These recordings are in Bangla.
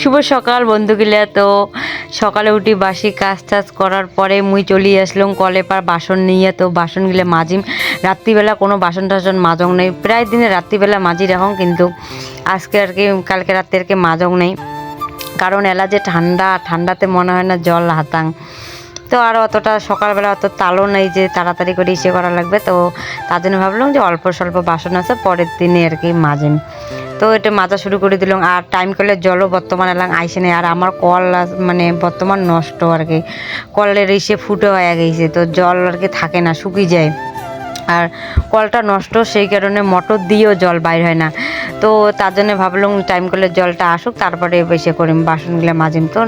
শুভ সকাল বন্ধুগুলা। তো সকালে উঠি বাসি কাজ টাজ করার পরে মুই চলি আসলাম কলে পার বাসন নিয়ে। তো বাসনগুলো মাজিম। রাত্রিবেলা কোনো বাসন টাসন মাজং নেই। প্রায় দিনে রাত্রিবেলা মাজি রাখুন কিন্তু আজকে আর কি, কালকে রাত্রে আর কি মাজং নেই। কারণ এলা যে ঠান্ডা, ঠান্ডাতে মনে হয় না জল হাতাং। তো আর অতটা সকালবেলা অত তালও নেই যে তাড়াতাড়ি করে ইসে করা লাগবে। তো তার জন্য ভাবলাম যে অল্প স্বল্প বাসন আছে, পরের দিনে আর কি মাজিম। তো এটা মাজা শুরু করে দিলাম আর টাইম কলের জলও বর্তমানে এলাম, আইসে নেই। আর আমার কল মানে বর্তমান নষ্ট আর কি। কলের ইসে ফুটো হয়ে গেছে, তো জল আর কি থাকে না শুকিয়ে যায়। আর কলটা নষ্ট, সেই কারণে মোটর দিয়েও জল বাইর হয় না। তো তার জন্য ভাবলাম টাইম কলের জলটা আসুক, তারপরে বেশি করিম, বাসনগুলো মাজিম। তো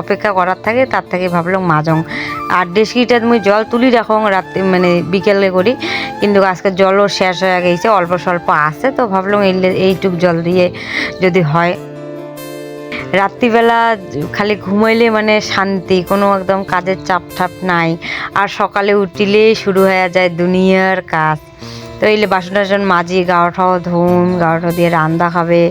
অপেক্ষা করার থাকে, তার থেকে ভাবলাম মাজং আর ডেসকিটা মুই জল তুলি রাখং রাত্রি মানে বিকেলে করি, কিন্তু আজকে জলও শেষ হয়ে গেছে, অল্প স্বল্প আছে, তো ভাবলাম এই এইটুক জল দিয়ে যদি হয়। রাত্রিবেলা খালি ঘুমাইলে মানে শান্তি, কোনো একদম কাজের চাপ ঠাপ নাই, আর সকালে উঠিলেই শুরু হয়ে যায় দুনিয়ার কাজ। তো এইলে বাসন টাসন মাজি গাওঠাও ধুন গাওঠা দিয়ে রান্দা খাবে।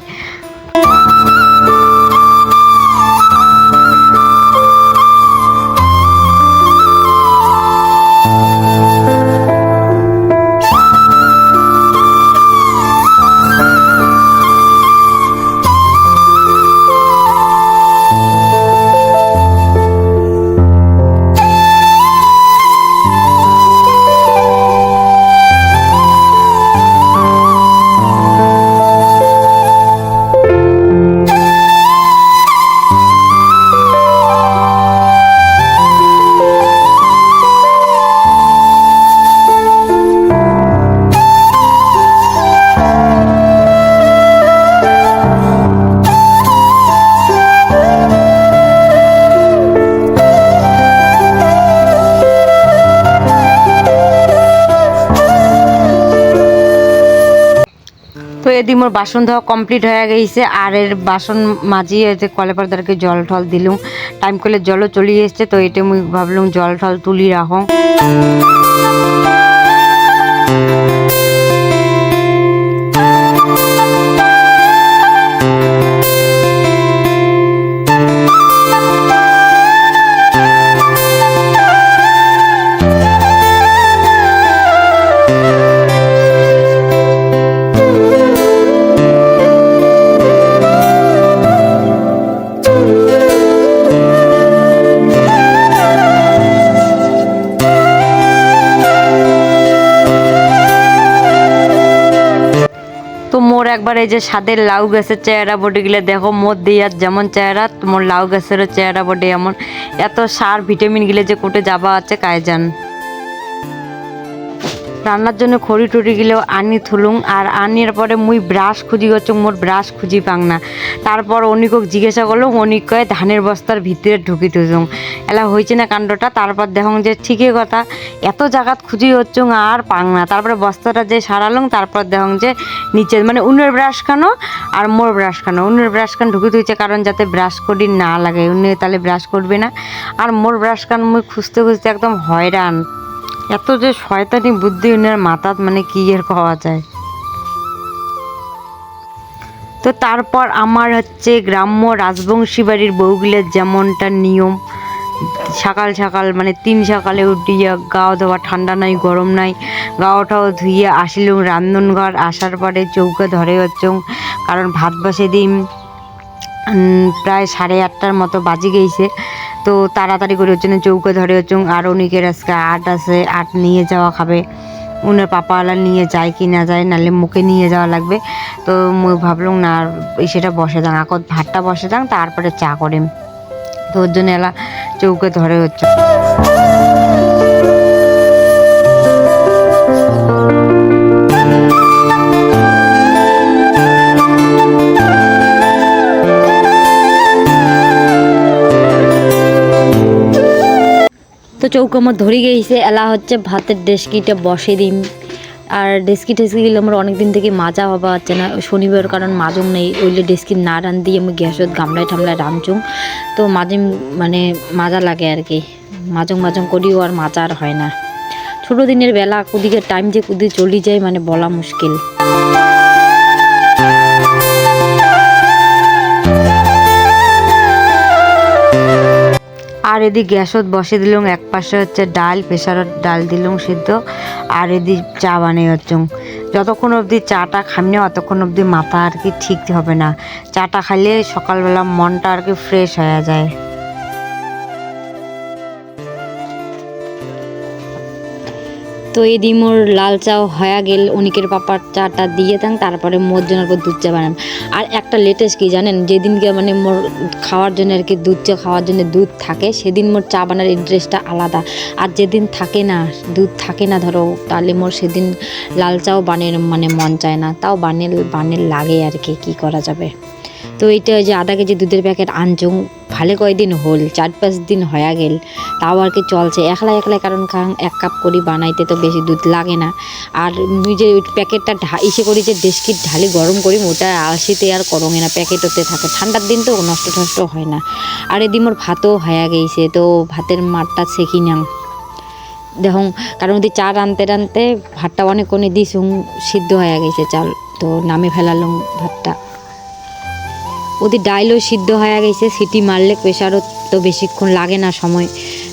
তো মোর বাসন ধোয়া কমপ্লিট হয়ে গেছে, আর এর বাসন মাজিয়ে যে কলে পর্দারকে জল ঠল দিলুম। টাইম করলে জলও চলে এসছে, তো এটা মুই ভাবলুম জল ঠল তুলি রাখো একবার এই যে সাদের লাউ গাছের চেহারা বডি গেলে দেখো মোর দিয়ার যেমন চেহারা, তোমার লাউ গাছেরও চেহারা বডি এমন। এত সার, ভিটামিন গিলে যে কোটে যাবা আছে কায় জান। রান্নার জন্য খড়ি টড়ি গেলেও আনি থুলুং, আর আনির পরে মুই ব্রাশ খুঁজি হচ্ছে মোর ব্রাশ খুঁজি পাং না। তারপর অনিকক জিজ্ঞাসা করল, অনিক কয়ে, ধানের বস্তার ভিতরে ঢুকি তুজুং এলা হয়েছে না কাণ্ডটা, তারপর দেখুন যে ঠিকই কথা, এত জায়গাত খুঁজি হচ্ছুং আর পাং না। তারপরে বস্তাটা যে সারালুং, তারপর দেখুন যে নিচে মানে উনের ব্রাশ খানো আর মোর ব্রাশ খানো উনের ব্রাশ খান ঢুকি তুইছে কারণ যাতে ব্রাশ করি না লাগে, উনি তাহলে ব্রাশ করবে না। আর মোর ব্রাশ খান মুই খুঁজতে খুঁজতে একদম হয়রান। এত যে শয়তানি বুদ্ধি উনার মাথাত মানে কি এর পাওয়া যায়? তো তারপর আমার হচ্ছে গ্রাম্য রাজবংশী বাড়ির বউগুলোর যেমনটা নিয়ম, সকাল সকাল মানে তিন সকালে উঠিয়া গাও দেওয়া ঠান্ডা নাই, গরম নাই গাওটাও ধুইয়া আসিলুম রান্ধনঘর, আসার পরে চৌকা ধরে হচ্ছুম, কারণ ভাত বসে দিম প্রায় সাড়ে আটটার মতো বাজি গেছে তো তাড়াতাড়ি করে হচ্ছে জন্য চৌকা ধরে হচ্ছে আর অনেকের আজকে আট আছে, আট নিয়ে যাওয়া খাবে। উনার পাপাওয়ালা নিয়ে যায় কি না যায়, নাহলে মুখে নিয়ে যাওয়া লাগবে। তো মুই ভাবলাম, না আর সেটা বসে দাং আকত ভাতটা বসে দাং তারপরে চা করেন তো ওর জন্য এলা চৌকে ধরে হচ্ছে চৌকো আমার ধরে গেছে এলা হচ্ছে ভাতের ডেস্কিটা বসে দিন। আর ডেস্কি টেস্কিগুলো আমার অনেক দিন থেকে মাজা হওয়া হচ্ছে না। শনিবার কারণ মাজং নেই। ওইলে ডেস্কি না রান দিয়ে আমি গ্যাসত গামলায় ঠামলায় রাঁধছুম তো মাঝে মানে মাজা লাগে আর কি। মাজং মাজং করিও আর মাজা আর হয় না। ছোটো দিনের বেলা কুদিকে টাইম যে কুদি চলি যায় মানে বলা মুশকিল। আর এদি গ্যাসত বসে দিলাম, এক পাশে হচ্ছে ডাল প্রেশারত ডাল দিলাম সিদ্ধ, আর এদি চা বানিয়ে হচ্ছে যতক্ষণ অবধি চাটা খাবি না অতক্ষণ অবধি মাথা আর কি ঠিক হবে না। চাটা খাইলে সকালবেলা মনটা আর কি ফ্রেশ হয়ে যায়। তো এই দিন মোর লাল চাও হয়ে গেল, অনিকের পাপার চাটা দিয়ে দেন, তারপরে মোর জন্য পর দুধ চা বানান। আর একটা লেটেস্ট কি জানেন, যেদিনকে মানে মোর খাওয়ার জন্য আর কি দুধ চা খাওয়ার জন্য দুধ থাকে, সেদিন মোর চা বানার ইন্টারেস্টটা আলাদা। আর যেদিন থাকে না, দুধ থাকে না ধরো, তাহলে মোর সেদিন লাল চাও বানের মানে মন চায় না। তাও বানের বানের লাগে আর কি, কী করা যাবে? তো এইটা যে আধা কেজি দুধের প্যাকেট আনছুং ভালো কয়দিন হল, চার পাঁচ দিন হয়ে গেল। তাও আর কি চলছে একলা একলা কারণ কারণ এক কাপ করি বানাইতে তো বেশি দুধ লাগে না। আর যে ওই প্যাকেটটা ইসে করি যে ডেস্কির ঢালি গরম করি ওটা আলসিতে আর করঙে না, প্যাকেটতে থাকে। ঠান্ডার দিন তো নষ্ট টষ্ট হয় না। আর এদিন মোর ভাতও হয়ে গেছে তো ভাতের মারটা শেখি নাম দেখুন, কারণ ওদি চা রানতে রানতে ভাতটা অনেক কোনে দিছুং সিদ্ধ হয়ে গেছে চাল। তো নামে ফেলালুম ভাতটা। ওদের ডাইলও সিদ্ধ হয়ে গেছে, সিটি মারলে প্রেশারও তো বেশিক্ষণ লাগে না সময়।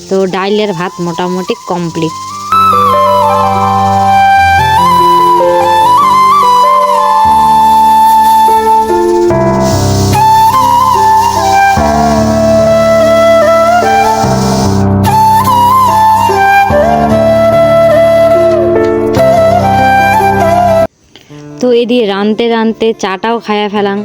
তো ডাইলের ভাত মোটামুটি কমপ্লিট তো এদিকে রানতে রানতে চাটাও খায়া ফেলাম।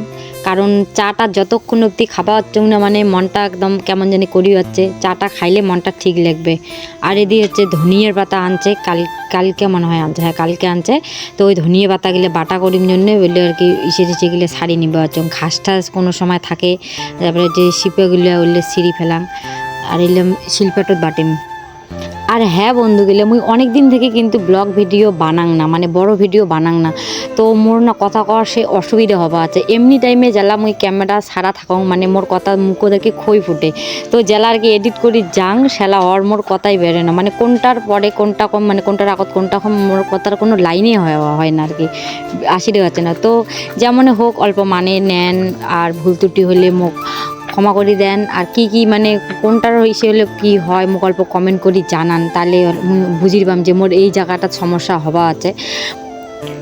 কারণ চাটা যতক্ষণ অবধি খাওয়া হচ্ছে না মানে মনটা একদম কেমন জানি করি হচ্ছে। চাটা খাইলে মনটা ঠিক লাগবে। আর এদিকে হচ্ছে ধনিয়ার পাতা আনছে, কাল, কালকে মনে হয় আনছে হ্যাঁ কালকে আনছে। তো ওই ধনিয়া পাতাগুলো বাটা করির জন্য বললে আর কি, ইসে টিসেগুলো সারি নিবে। হচ্ছে ঘাস টাস কোনো সময় থাকে, তারপরে যে শিপেগুলো ওগুলো সিঁড়ি ফেলাম। আর এলাম শিল্পাটত বাটিম। আর হ্যাঁ বন্ধুগুলো মুই অনেক দিন থেকে কিন্তু ব্লগ ভিডিও বানাং না মানে বড় ভিডিও বানাং না। তো মোর না কথা কওয়ার সে অসুবিধা হবা আছে। এমনি টাইমে জেলা মুই ক্যামেরা সারা থাকাও মানে মোর কথা মুখ দেখে খই ফুটে। তো জেলা আর কি এডিট করি যাং, সেলা অর মোর কথাই বেরোয় না। মানে কোনটার পরে কোনটা কম মানে কোনটার আগত, কোনটা কম, মোর কথার কোনো লাইনই হয় হয় না আর কি। আসিরে হচ্ছে না। তো যেমন হোক, অল্প মানে নেন, আর ভুল ত্রুটি হলে মুখ ক্ষমা করে দেন। আর কি কি মানে কোনটার ইসে হলে কী হয়, মোক অল্প কমেন্ট করি জানান। তাহলে বুঝিরবাম যে মোর এই জায়গাটা সমস্যা হওয়া আছে।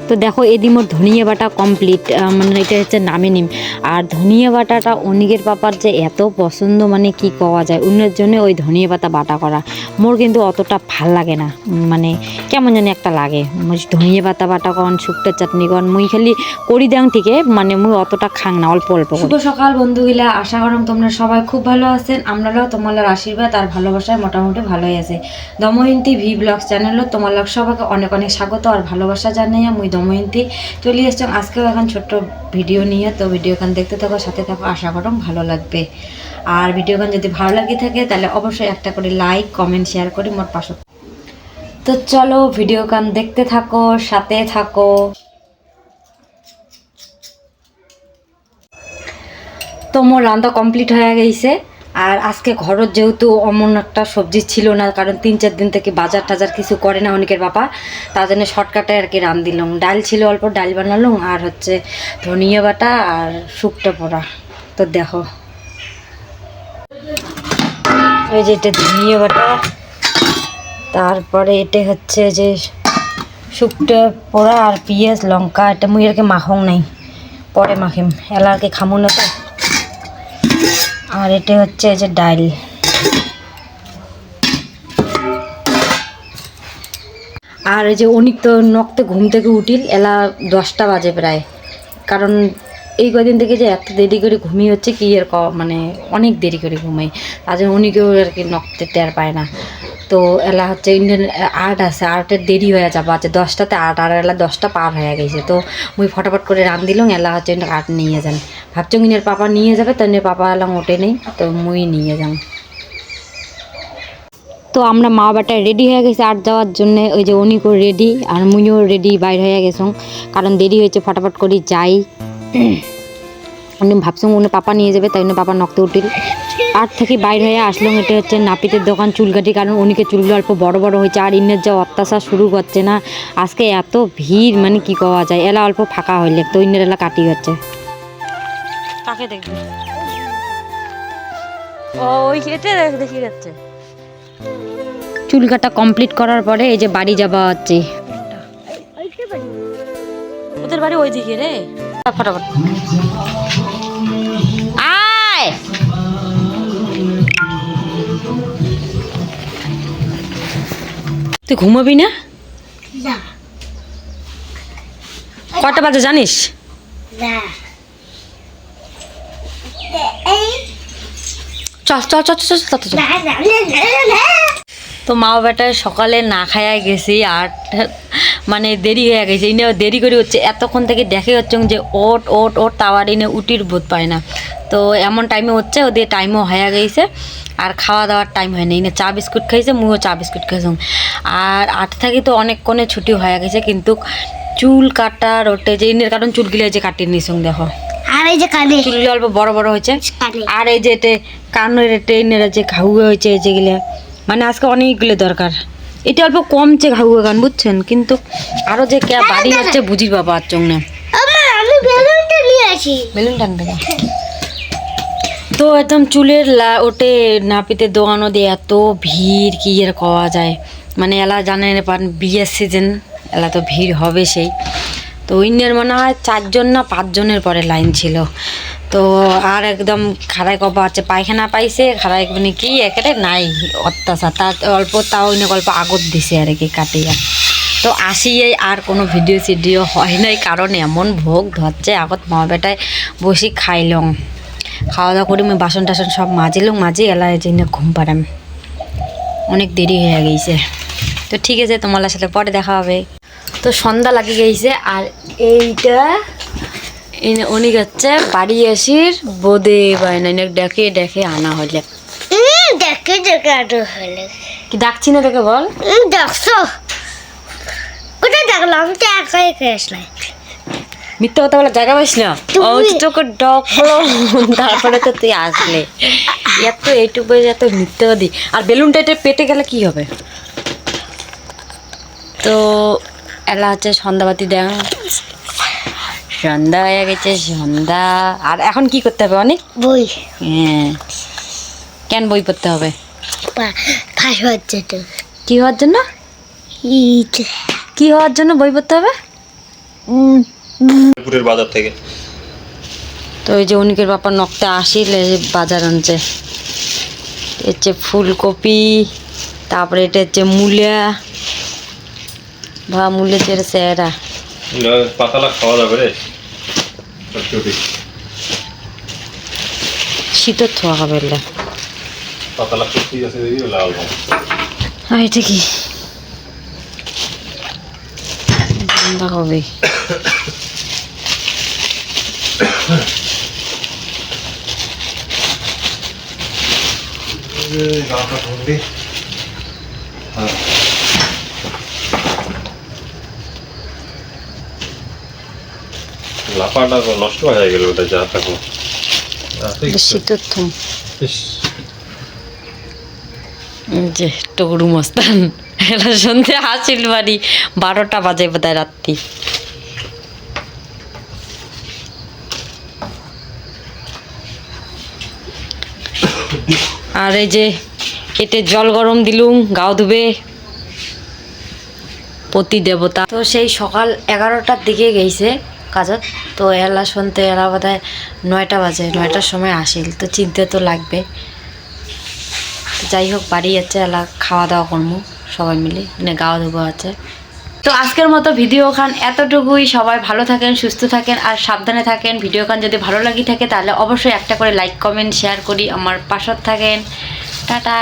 তো দেখো এদি মোর ধনিয়া বাটা কমপ্লিট মানে এটা হচ্ছে নামে নিম। আর ধনিয়া বাটাটা অনিকের পাপার যে এত পছন্দ মানে কি কওয়া যায়? অন্যের জন্য ওই ধনিয়া পাতা বাটা করা। মোর কিন্তু অতটা ভালো লাগে না। মানে কেমন জানি একটা লাগে। ধনিয়া পাতা বাটা কন, শুক্তো চাটনি কন, মুই খালি করি দেং ঠিকে মানে মুই অতটা খাং না, অল্প অল্প শুভ সকাল বন্ধুগুলা। আশা করম তোমরা সবাই খুব ভালো আছেন। আমরাও তোমাদের আশীর্বাদ আর ভালোবাসায় মোটামুটি ভালোই আছে। দময়ন্তী ভি ব্লগস চ্যানেলও তোমার সবাইকে অনেক অনেক স্বাগত আর ভালোবাসা জানাইয়া মুই দময়ন্তী চলে এসছিলাম আজকেও এখন ছোট্ট ভিডিও নিয়ে, তো ভিডিওখান দেখতে থাকো, সাথে থাকো, আশা করম ভালো লাগবে। আর ভিডিওখান যদি ভালো লাগে থাকে, তাহলে অবশ্যই একটা করে লাইক কমেন্ট শেয়ার করি মোর পাশে। তো চলো ভিডিও গান দেখতে থাকো, সাথে থাকো। তো মোর রান্না কমপ্লিট হয়ে গেছে। আর আজকে ঘরত যেহেতু অমন একটা সবজি ছিল না, কারণ তিন চার দিন থেকে বাজার টাজার কিছু করে না অনেকের বাবা, তার জন্য শর্টকাটে আর কি রান দিলাম। ডাল ছিল অল্প, ডাল বানালাম, আর হচ্ছে ধনিয়া বাটা আর শুকটা পোড়া। তো দেখো। এই যে এটা ধনিয়া বাটা, তারপরে এটা হচ্ছে যে শুকটা পোড়া আর পেঁয়াজ, লঙ্কা, এটা মুই আর কি মাখং নাই, পরে মাখিম। এলা আর কি খামু না তো। আর এটা হচ্ছে যে ডাইল। আর এই যে অনেক তো নক্তে ঘুম থেকে উঠিল, এলা দশটা বাজে প্রায়। কারণ এই কদিন থেকে যে এত দেরি করে ঘুমিয়ে হচ্ছে, কি আর মানে অনেক দেরি করে ঘুমাই। তার জন্য উনিকেও আর কি নক্তে টের পায় না। তো এলা হচ্ছে ইন্ডিয়ান আর্ট আছে আর্টের দেরি হয়ে যাব। আছে দশটাতে আর্ট আর এলা দশটা পার হয়ে গেছে। তো মুই ফটাফট করে রান দিলাম এলা হচ্ছে আর্ট নিয়ে যান। ভাবছ কিনের পাপা নিয়ে যাবে তাই পাপা এলাম ওঠে নেই, তো মুই নিয়ে যাম। তো আমরা মা বাটায় রেডি হয়ে গেছে আট যাওয়ার জন্য। ওই যে অনিকও রেডি আর মুইও রেডি বাইর হয়ে গেছং। কারণ দেরি হয়েছে, ফটাফট করে যাই। উনি ভাবছং উনি পাপা নিয়ে যাবে তাই উনি পাপা নক্তে উঠিল আর থেকে বাইর হয়ে আসলাম এটা হচ্ছে নাপিতের দোকান চুল কাটি কারণ উনিকে চুলগুলো অল্প বড় বড় হয়েছে আর ইনের যা অত্যাচার শুরু করছে না আজকে এত ভিড় মানে কি কওয়া যায় এলা অল্প ফাঁকা হইলে তো ইনের এলা কাটি হচ্ছে। কাকে দেখবে। ওই এটা দেখি যাচ্ছে। চুল কাটা কমপ্লিট করার পরে এই যে বাড়ি যাবা হচ্ছে। ওদের বাড়ি ওই দিকে রে? ফটাফট আয়! তুই ঘুমাবি না? কটা বাজে জানিস? চল চল চল চল চল চল, চল। তো মা বেটায় সকালে না খায়া গেছি আর মানে দেরি হয়ে গেছে। ইনে দেরি করে হচ্ছে এতক্ষণ থেকে দেখে হচ্ছে যে ওট ওট ওট তাওয়ার ইনে উটির বোধ পায় না। তো এমন টাইমে হচ্ছে ওদের টাইমও হয়ে গেছে। আর খাওয়া দাওয়ার টাইম হয় না। ইনে চা বিস্কুট খাইছে মুও চা বিস্কুট খাইছে। আর আট থাকি তো অনেকক্ষণে ছুটি হয়ে গেছে কিন্তু চুল কাটা রোটে যে ইনের কারণ চুলগুলো যে কাটিয়ে নিস দেখো। আর এই যে কানে চুলগুলো অল্প বড় বড় হয়েছে। আর এই যে এতে কানের ট্রেনের যে ঘাউ হয়েছে যেগুলো মানে আজকে অনেকগুলো দরকার। এটা অল্প কমছে ঘাউ গান বুঝছেন? কিন্তু আরও যে কে বাড়ি হচ্ছে বুঝি বাবা আর চোখ না আমি বেলুনটা নিয়ে আসি। বেলুন টানবে তো একদম চুলের লা ওটে নাপিতে দোকানো দিয়ে এত ভিড় কি আর কওয়া যায়। মানে এলা জানেন পান বিয়ের সিজন এলা তো ভিড় হবে সেই। তো ইন্ডিয়ার মনে হয় চারজন না পাঁচজনের পরে লাইন ছিল। তো আর একদম খারাই কবা আছে, পায়খানা পাইছে খারাই মানে কি একেবারে নাই অত্যাচার। তার অল্প, তাও অন্য অল্প আগত দিছে আর কি কাটিয়া। তো আসি এই আর কোনো ভিডিও সিডিও হয় নাই, কারণ এমন ভোগ ধরছে, আগত মা বেটায় বসি খাইলং খাওয়া দাওয়া করি আমি বাসন টাসন সব মাজিলং, মাজি এলা যে ঘুম পাড়াম। অনেক দেরি হয়ে গেছে। তো ঠিক আছে তোমার সাথে পরে দেখা হবে। তো সন্ধ্যা লাগে গেছে, আর এইটা উনি হচ্ছে বাড়ি আসির বোদে বাইনা এনে ডেকে ডেকে আনা হলে। দেখে দেখে আটো হলে। কি ডাকছি না তোকে বল? দেখছ কোথায় দেখলাম তো একা একা আসলাম মিথ্যা কথা বলে জায়গা পাইস না? ও তোকে ডক হলো তারপরে তো তুই আসলে। এত এইটুকু এত মিথ্যাবাদী। আর বেলুনটা এটা পেটে গেলে কি হবে? তো এলা হচ্ছে সন্ধ্যাবাতি দেন সন্ধ্যা হয়ে গেছে সন্ধ্যা। আর এখন কি করতে হবে অনেক? বই। হ্যাঁ। কেন বই পড়তে হবে? হচ্ছে তো কি হওয়ার জন্য? কি হওয়ার জন্য বই পড়তে হবে? পুরের বাজার থেকে। তো ওই যে অনিকের বাপা নকতে আসিলে বাজার আনছে হচ্ছে ফুলকপি তারপরে এটা হচ্ছে মূলা। বা মূলে চেয়ে স্যারা পাতালা খাওয়া যাবে রে। চটচটি শীতের থোয়া হবে পাতালা সত্যি আছে দেখি লাল আর এটা কি বাঁধাকপি গাঁটা ধরলি হ্যাঁ লাফাটা তো নষ্ট হয়ে গেল ওটা যা থাকো যে টগরু মস্তান। এলা সন্ধে হাসিল বাড়ি বারোটা বাজে বোধহয় রাত্রি। আর এই যে কেটে জল গরম দিলুম গাও ধুবে। পতি দেবতা। তো সেই সকাল এগারোটার দিকে গেছে কাজত। তো এলা শুনতে এলা বোধ হয় নয়টা বাজে, নয়টার সময় আসিল। তো চিনতে তো লাগবে। যাই হোক, বাড়ি যাচ্ছে, এলা খাওয়া দাওয়া করব সবাই মিলে। মানে গাওয়া ধোয়া আছে। তো আজকের মতো ভিডিও খান এতটুকুই। সবাই ভালো থাকেন, সুস্থ থাকেন, আর সাবধানে থাকেন। ভিডিও খান যদি ভালো লাগি থাকে, তাহলে অবশ্যই একটা করে লাইক, কমেন্ট, শেয়ার করি। আমার পাশত থাকেন। টাটা।